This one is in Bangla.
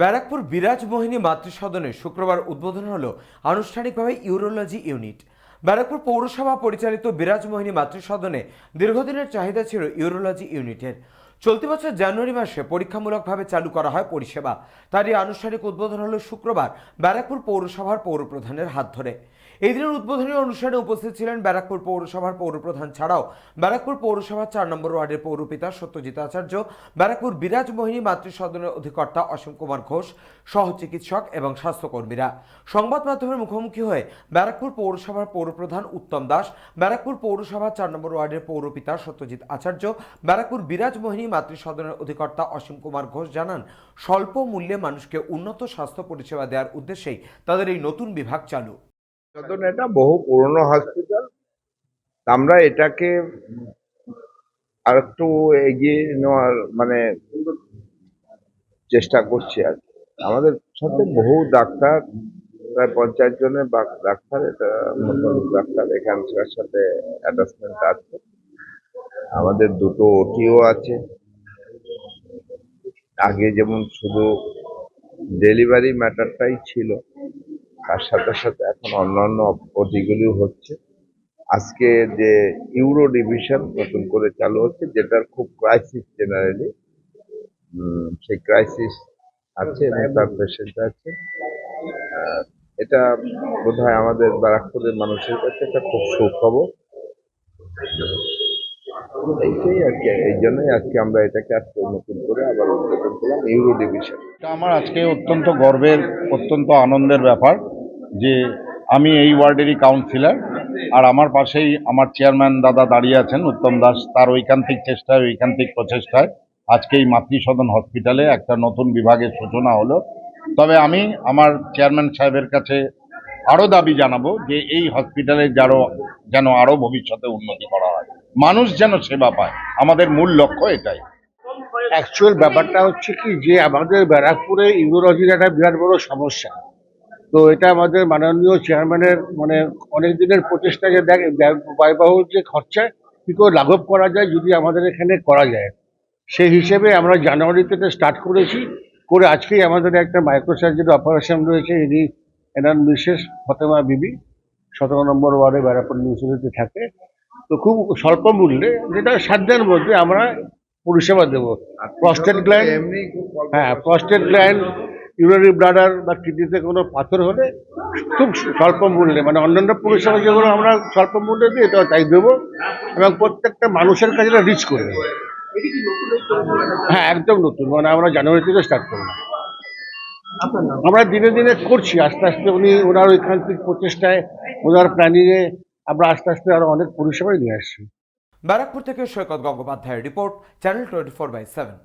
ব্যারাকপুর বিরাজ মোহিনী মাতৃসদনে শুক্রবার উদ্বোধন হলো আনুষ্ঠানিকভাবে ইউরোলজি ইউনিট। ব্যারাকপুর পৌরসভা পরিচালিত বিরাজ মোহিনী মাতৃসদনে দীর্ঘদিনের চাহিদা ছিল ইউরোলজি ইউনিটের। চলতি বছর জানুয়ারি মাসে পরীক্ষামূলকভাবে চালু করা হয় পরিষেবা। তারই আনুষ্ঠানিক উদ্বোধন হলো শুক্রবার ব্যারাকপুর পৌরসভার পৌরপ্রধানের হাত ধরে। এই দিনের উদ্বোধনী অনুষ্ঠানে উপস্থিত ছিলেন ব্যারাকপুর পৌরসভার পৌরপ্রধান ছাড়াও ব্যারাকপুর পৌরসভার চার নম্বর ওয়ার্ডের পৌরপিতা সত্যজিৎ আচার্য, ব্যারাকপুর বিরাজ মোহিনী মাতৃসদনের অধিকর্তা অসীম কুমার ঘোষ সহ চিকিৎসক এবং স্বাস্থ্যকর্মীরা। সংবাদ মাধ্যমের মুখোমুখি হয়ে ব্যারাকপুর পৌরসভার পৌরপ্রধান উত্তম দাস, ব্যারাকপুর পৌরসভার চার নম্বর ওয়ার্ডের পৌরপিতা সত্যজিৎ আচার্য, ব্যারাকপুর বিরাজ মোহিনী মাতৃসদনের অধিকর্তা অসীম কুমার ঘোষ জানান, স্বল্প মূল্যে মানুষকে উন্নত স্বাস্থ্য পরিষেবা দেওয়ার উদ্দেশ্যেই তাদের এই নতুন বিভাগ চালু। এটা বহু পুরনো হসপিটাল আমরা এটাকে আর একটু এগিয়ে নেওয়ার মানে চেষ্টা করছি আর। আমাদের সাথে বহু ডাক্তার, প্রায় পঞ্চাশ জনের ডাক্তার, এটা ডাক্তার এখানকার সাথে অ্যাটাচমেন্ট আছে। আমাদের দুটো ওটিও আছে। আগে যেমন শুধু ডেলিভারি ম্যাটারটাই ছিল, তার সাথে সাথে এখন অন্যান্য ওটিগুলিও হচ্ছে। আজকে যে ইউরো ডিভিশন নতুন করে চালু হচ্ছে, যেটার খুব ক্রাইসিস জেনারেলি সেই ক্রাইসিস আছে তার পেশেন্ট আছে। এটা বোধহয় আমাদের ব্যারাকপুরের মানুষের কাছে একটা খুব সুখবর। এইটাই আর কি, এই জন্যই আজকে আমরা এটাকে আজকে নতুন করে আবার উদ্বোধন করলাম ইউরো ডিভিশন এটা আমার আজকে অত্যন্ত গর্বের, অত্যন্ত আনন্দের ব্যাপার যে আমি এই ওয়ার্ডেরই কাউন্সিলর আর আমার পাশেই আমার চেয়ারম্যান দাদা দাঁড়িয়ে আছেন, উত্তম দাস। তার ঐকান্তিক চেষ্টায়, ঐকান্তিক প্রচেষ্টায় আজকে এই মাতৃসদন হসপিটালে একটা নতুন বিভাগের সূচনা হলো। তবে আমি আমার চেয়ারম্যান সাহেবের কাছে আরও দাবি জানাব যে এই হসপিটালে যারও যেন আরও ভবিষ্যতে উন্নতি করা হয়। মানুষ যেন সেবা পায়। আমাদের মূল লক্ষ্য এটাই। অ্যাকচুয়াল ব্যাপারটা হচ্ছে কি, যে আমাদের ব্যারাকপুরে ইউরোলজির একটা বিরাট বড় সমস্যা। তো এটা আমাদের মাননীয় চেয়ারম্যানের মানে অনেক দিনের প্রচেষ্টা যে দেখ ব্যয়- ব্যয়বহুল যে খরচা, কি করে লাঘব করা যায় যদি আমাদের এখানে করা যায়। সেই হিসেবে আমরা জানুয়ারি থেকে স্টার্ট করেছি, করে আজকেই আমাদের একটা মাইক্রোসার্জারি অপারেশন রয়েছে, ইনি এনার মিসেস ফতেমা বিবি, সতেরো নম্বর ওয়ার্ডে ব্যারাকপুর মিউনিসিপ্যালিটি থাকে। তো খুব স্বল্প মূল্যে যেটা সাধ্যের মধ্যে আমরা পরিষেবা দেবো। প্রস্টেট গ্ল্যান্ড খুব অল্প হ্যাঁ প্রস্টেট গ্ল্যান্ড ইউরিনারি ব্লাডার বা কিডনিতে কোনো পাথর হলে খুব স্বল্প মূল্যে মানে অন্যান্য পরিষেবা যেগুলো আমরা স্বল্প মূল্যে দিই এটা তাই দেবো এবং প্রত্যেকটা মানুষের কাছে এটা রিচ করবে হ্যাঁ একদম নতুন মানে আমরা জানুয়ারি থেকে স্টার্ট করলাম। আমরা দিনে দিনে করছি আস্তে আস্তে উনি ওনার ওইখানকার প্রচেষ্টায় ওনার প্ল্যানিংয়ে আমরা আস্তে আস্তে আরও অনেক পরিষেবাই নিয়ে আসছি। ব্যারাকপুর থেকে সৈকত গঙ্গোপাধ্যায়ের report, channel twenty four by seven.